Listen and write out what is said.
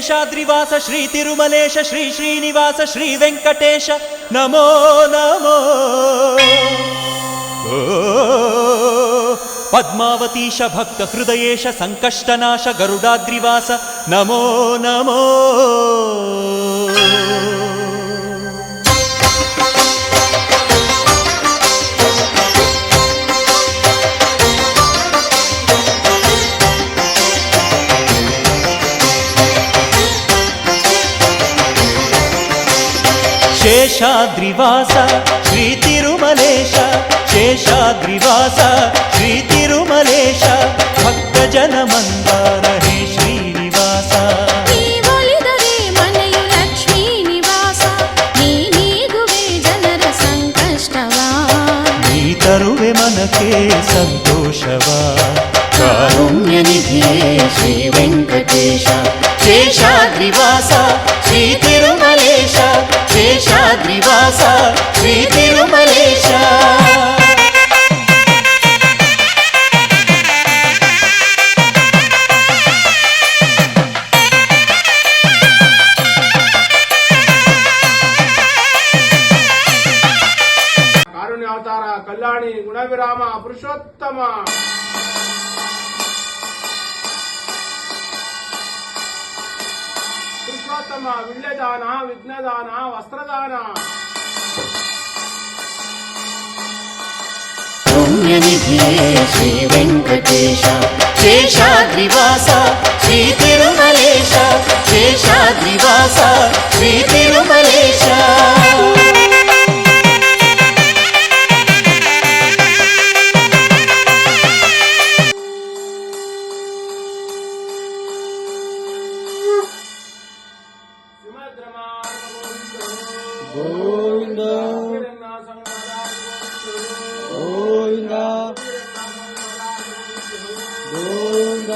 शेषाद्रिवास श्री तिरुमलेश श्री श्रीनिवास श्रीवेङ्कटेश नमो नमो। पद्मावतीश भक्तहृदयेश सङ्कष्टनाश गरुडाद्रिवास। नमो नमो। శేషాద్రివాస శ్రీ తిరుమలేశ శేషాద్రివాస శ్రీ తిరుమలేశ భక్తజన మందార హే శ్రీనివాస. తరువే మనకే సంతోషవా. కారుణ్య నిధియే శ్రీ వెంకట కళ్యాణి గుణవిరామ పురుషోత్తమ. పురుషోత్తమ విళ్ళదాన విఘ్నదాన వస్త్రదాన. శ్రీ వెంకటేశ శేషాద్రివాస శ్రీ తిరుమలేశ శేషాద్రివాస శ్రీ తిరుమలేశ. గోవింద గోవింద గోవింద